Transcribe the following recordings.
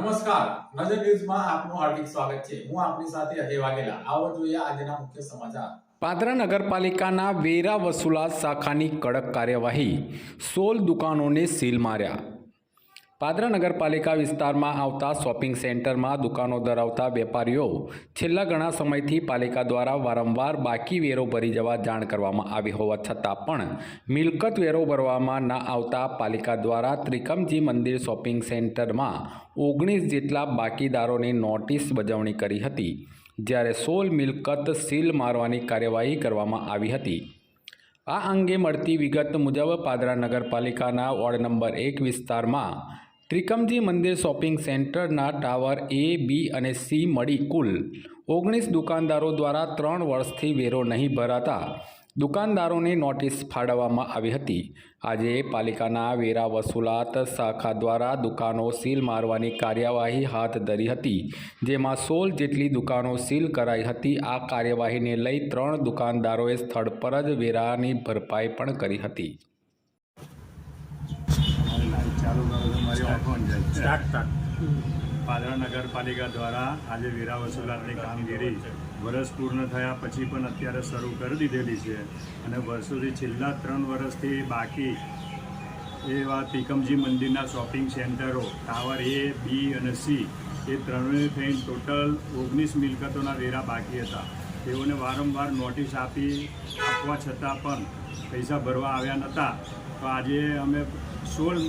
નમસ્કાર. નજર ન્યૂઝમાં આપનું હાર્દિક સ્વાગત છે. હું આપની સાથે અજય વાઘેલા. આવો જોઈએ આજના મુખ્ય સમાચાર. પાદરા નગરપાલિકાના વેરા વસૂલાત શાખાની કડક કાર્યવાહી. સોળ દુકાનોને સીલ માર્યા. પાદરા નગરપાલિકા વિસ્તારમાં આવતા શોપિંગ સેન્ટરમાં દુકાનો ધરાવતા વેપારીઓ છેલ્લા ઘણા સમયથી પાલિકા દ્વારા વારંવાર બાકી વેરો ભરી જવા જાણ કરવામાં આવી હોવા છતાં પણ મિલકત વેરો ભરવામાં ન આવતા પાલિકા દ્વારા ત્રિકમજી મંદિર શોપિંગ સેન્ટરમાં ઓગણીસ જેટલા બાકીદારોની નોટિસ બજવણી કરી હતી, જ્યારે સોલ મિલકત સીલ મારવાની કાર્યવાહી કરવામાં આવી હતી. આ અંગે મળતી વિગત મુજબ પાદરા નગરપાલિકાના વોર્ડ નંબર એક વિસ્તારમાં ત્રિકમજી મંદિર શોપિંગ સેન્ટરના ટાવર એ, બી અને સી મળી કુલ ઓગણીસ દુકાનદારો દ્વારા ત્રણ વર્ષથી વેરો નહીં ભરાતા દુકાનદારોને નોટિસ ફાળવવામાં આવી હતી. આજે પાલિકાના વેરા વસૂલાત શાખા દ્વારા દુકાનો સીલ મારવાની કાર્યવાહી હાથ ધરી હતી, જેમાં સોળ જેટલી દુકાનો સીલ કરાઈ હતી. આ કાર્યવાહીને લઈ ત્રણ દુકાનદારોએ સ્થળ પર જ વેરાની ભરપાઈ પણ કરી હતી ચાલુ કરો તો અંજાય સ્ટાર્ટ સ્ટાર્ટ. પાદરા નગરપાલિકા દ્વારા આજે વેરા વસૂલાતની કામગીરી વર્ષ પૂર્ણ થયા પછી પણ અત્યારે શરૂ કરી દીધેલી છે. અને વર્ષોથી છેલ્લા ત્રણ વર્ષથી બાકી એવા તિકમજી મંદિરના શોપિંગ સેન્ટરો ટાવર એ બી અને સી એ ત્રણેય થઈને ટોટલ ઓગણીસ મિલકતોના વેરા બાકી હતા. તેઓને વારંવાર નોટિસ આપી આપવા છતાં પણ પૈસા ભરવા આવ્યા નહોતા. તો આજે અમે સોળ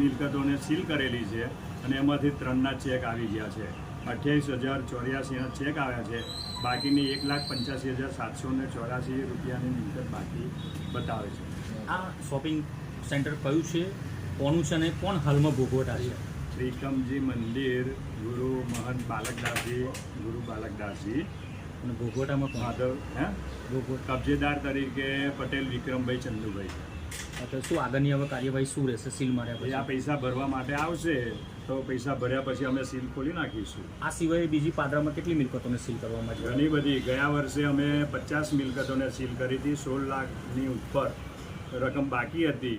મિલકતોને સીલ કરેલી છે અને એમાંથી ત્રણના ચેક આવી ગયા છે. અઠ્યાવીસ હજાર ચોર્યાસીના ચેક આવ્યા છે. બાકીની એક લાખ પંચ્યાસી હજાર સાતસો ને ચોરાસી રૂપિયાની મિલકત બાકી બતાવે છે. આ શોપિંગ સેન્ટર કયું છે? કોનું છે અને કોણ હાલમાં ભોગવટા છે? ત્રિકમજી મંદિર ગુરુ મહંત બાલકદાસજી ગુરુ બાલકદાસજી. અને ભોગવટામાં માધવ હે? ભોગવટ કબજેદાર તરીકે પટેલ વિક્રમભાઈ ચંદુભાઈ. તો શું આગળની હવે કાર્યવાહી શું રહેશે? સીલ માર્યા પછી? આ પૈસા ભરવા માટે આવશે તો પૈસા ભર્યા પછી અમે સીલ ખોલી નાખીશું. આ સિવાય બીજી પાદરામાં કેટલી મિલકતોને સીલ કરવામાં છે ઘણી બધી. ગયા વર્ષે અમે પચાસ મિલકતોને સીલ કરી હતી સોળ લાખની ઉપર રકમ બાકી હતી.